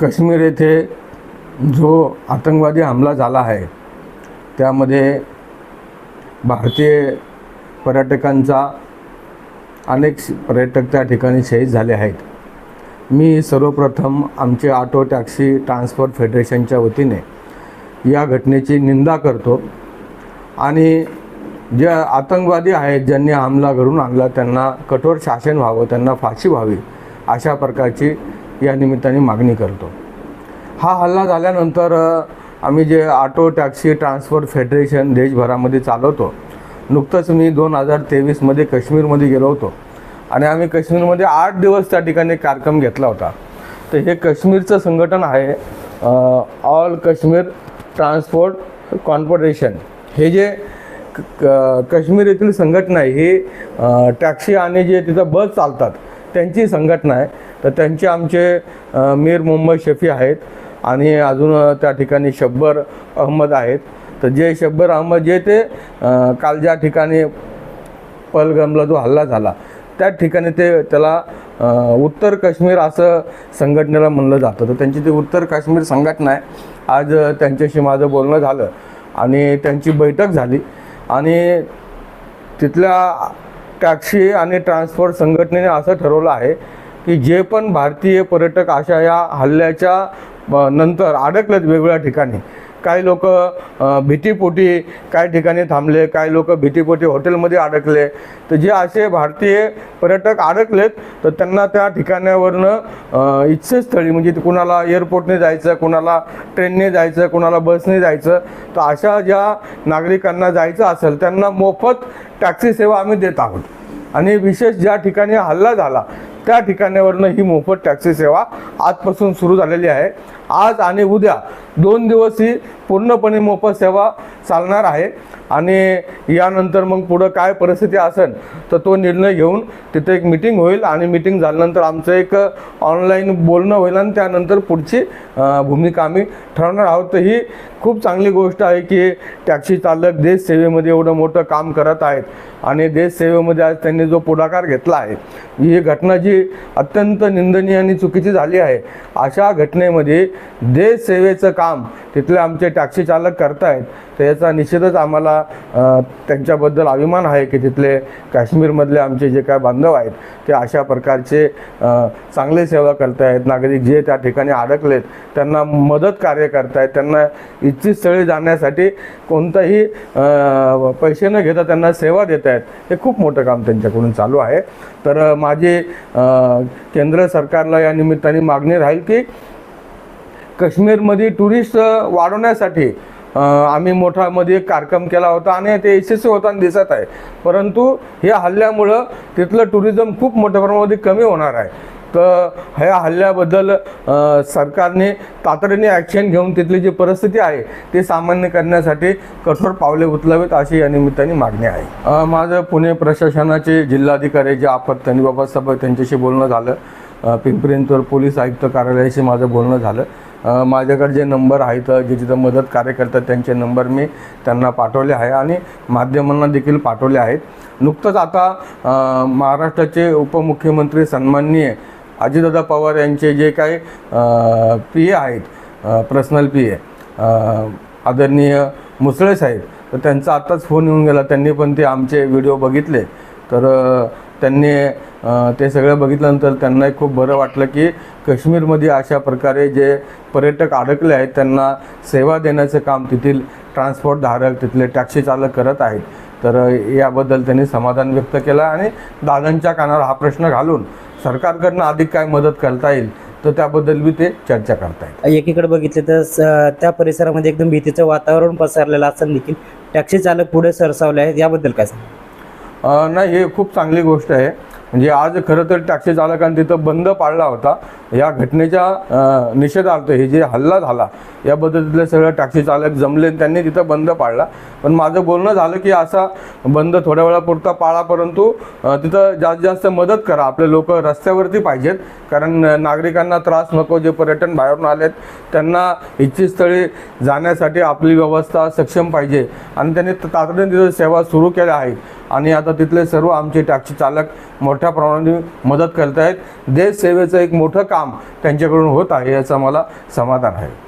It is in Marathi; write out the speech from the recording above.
काश्मीर येथे जो आतंकवादी हमला झाला आहे त्यामध्ये भारतीय पर्यटकांचा अनेक श- पर्यटक त्या ठिकाणी शहीद झाले आहेत. मी सर्वप्रथम आमचे ऑटो टॅक्सी ट्रान्सपोर्ट फेडरेशनच्या वतीने या घटनेची निंदा करतो आणि जे आतंकवादी आहेत ज्यांनी हमला घडून आणला त्यांना कठोर शासन व्हावं त्यांना फाशी व्हावी अशा प्रकारची या निमित्ताने मागणी करतो. हा हल्ला झाल्यानंतर आम्ही जे ऑटो टॅक्सी ट्रान्सपोर्ट फेडरेशन देशभरामध्ये चालवतो. नुकतंच मी दोन हजार तेवीसमध्ये काश्मीरमध्ये गेलो होतो. आणि आम्ही काश्मीरमध्ये आठ दिवस त्या ठिकाणी कार्यक्रम घेतला होता. तर हे काश्मीरचं संघटन आहे ऑल काश्मीर ट्रान्सपोर्ट कॉन्फederेशन हे जे क- काश्मीर येथील संघटना आहे हे टॅक्सी आणि जे तिथं बस चालतात त्यांची संघटना आहे. तर त्यांचे आमचे मीर मुंबई शफी आहेत आणि अजून त्या ठिकाणी शब्बर अहमद आहेत. तर जे शब्बर अहमद जे ते काल ज्या ठिकाणी पलगमला जो हल्ला झाला त्या ठिकाणी ते त्याला उत्तर काश्मीर असं संघटनेला म्हणलं जातं. तर त्यांची ती उत्तर काश्मीर संघटना आहे. आज त्यांच्याशी माझं बोलणं झालं आणि त्यांची बैठक झाली आणि तिथल्या टॅक्सी आणि ट्रान्सपोर्ट संघटनेने असं ठरवलं आहे की जे पण भारतीय पर्यटक अशा या हल्ल्याच्या नंतर अडकलेत वेगवेगळ्या ठिकाणी काही लोक भीतीपोटी काही ठिकाणी थांबले काही लोक भीतीपोटी हॉटेलमध्ये अडकले. तर जे असे भारतीय पर्यटक अडकलेत तर त्यांना त्या ठिकाणावरनं अ, इच्छेस्थळी म्हणजे कुणाला एअरपोर्टने जायचं कुणाला ट्रेनने जायचं कुणाला बसने जायचं तर अशा ज्या नागरिकांना जायचं असेल त्यांना मोफत टॅक्सी सेवा आम्ही देत आहोत. आणि विशेष ज्या ठिकाणी हल्ला झाला त्या ठिकाणावरनं ही मोफत टॅक्सी सेवा आजपासून सुरू झालेली आहे. आज आणि उद्या दोन दिवस ही पूर्णपणे मोफत सेवा चालणार आहे. आणि यानंतर मग पुढं काय परिस्थिती असेल तर तो निर्णय घेऊन तिथे एक मिटिंग होईल आणि मिटिंग झाल्यानंतर आमचं एक ऑनलाईन बोलणं होईल आणि त्यानंतर पुढची भूमिका आम्ही ठरवणार आहोत. तर ही खूप चांगली गोष्ट आहे की टॅक्सी चालक देशसेवेमध्ये एवढं मोठं काम करत आहेत आणि देशसेवेमध्ये आज त्यांनी जो पुढाकार घेतला आहे ही घटना जी अत्यंत निंदनीय आणि चुकीची झाली आहे अशा घटनेमध्ये देशसेवेचं काम तिथले आमचे टॅक्सी चालक करतायत तर याचा निश्चितच आम्हाला अ, त्यांच्याबद्दल अभिमान आहे की तिथले काश्मीरमधले आमचे जे काय बांधव आहेत ते अशा प्रकारचे चांगले सेवा करतायत. नागरिक जे त्या ठिकाणी अडकलेत त्यांना मदत कार्य करतायत. त्यांना इच्छित स्थळी जाण्यासाठी कोणताही पैसे न घेता त्यांना सेवा देत आहेत हे खूप मोठं काम त्यांच्याकडून चालू आहे. तर माझे माझी केंद्र सरकारला या निमित्ताने मागणी राहील की काश्मीरमध्ये टुरिस्ट वाढवण्यासाठी आम्ही मोठामध्ये कार्यक्रम केला होता आणि ते यशस्वी होताना दिसत आहे. परंतु या हल्ल्यामुळं तिथलं टुरिझम खूप मोठ्या प्रमाणामध्ये कमी होणार आहे. तर ह्या हल्ल्याबद्दल सरकारने तातडीने ॲक्शन घेऊन तिथली जी परिस्थिती आहे ते सामान्य करण्यासाठी कठोर पावले उचलावेत अशी या निमित्ताने मागणी आहे. माझं पुणे प्रशासनाचे जिल्हाधिकारी जे आपत्ती बाबासाहेब त्यांच्याशी बोलणं झालं. पिंपरींतवर पिंपरी पोलीस आयुक्त कार्यालयाशी माझं बोलणं झालं. माझ्याकडे जे नंबर आहेत जे जिथं मदत कार्य करतात त्यांचे नंबर मी त्यांना पाठवले आहे आणि माध्यमांना देखील पाठवले आहेत. नुकतंच आता महाराष्ट्राचे उपमुख्यमंत्री सन्माननीय अजितदादा पवार यांचे जे काही पी ए आहेत पर्सनल पी ए आदरणीय मुसळे साहेब तर त्यांचा आत्ताच फोन येऊन गेला. त्यांनी पण ते आमचे व्हिडिओ बघितले. तर त्यांनी ते सगळं बघितल्यानंतर त्यांनाही खूप बरं वाटलं की काश्मीरमध्ये अशा प्रकारे जे पर्यटक अडकले आहेत त्यांना सेवा देण्याचं काम तेथील ट्रान्सपोर्ट धारक तिथले टॅक्सी चालक करत आहेत. तर याबद्दल त्यांनी समाधान व्यक्त केलं आणि दादांच्या कानावर हा प्रश्न घालून सरकारकडनं अधिक काय मदत करता येईल तर त्याबद्दल बी ते चर्चा करतायत. एकीकडे बघितलं तर त्या परिसरामध्ये एकदम भीतीचं वातावरण पसरलेलं असताना देखील टॅक्सी चालक पुढे सरसावले आहेत याबद्दल काय सांगा नाही हे खूप चांगली गोष्ट आहे. म्हणजे आज खरं तर टॅक्सी चालकांनी तिथं बंद पाळला होता. या घटनेच्या निषेधार्थ हे जे हल्ला झाला या पद्धतीतले सगळं टॅक्सी चालक जमले आणि त्यांनी तिथं बंद पाळला. पण माझं बोलणं झालं की असा बंद थोड्या वेळापुरता पाळा परंतु तिथं जास्त जास्त मदत करा. आपले लोक रस्त्यावरती पाहिजेत कारण नागरिकांना त्रास नको जे पर्यटन बाहेरून आलेत. त्यांना इच्छित स्थळी जाण्यासाठी आपली व्यवस्था सक्षम पाहिजे. आणि त्यांनी तातडीने तिथं सेवा सुरू केल्या आहेत. आणि आता तिथले सर्व आमचे टॅक्सी चालक मोठ्या प्रमाणाने मदत करत आहेत देश सेवेचं एक मोठं काम त्यांच्याकडून होत आहे याचं मला समाधान आहे.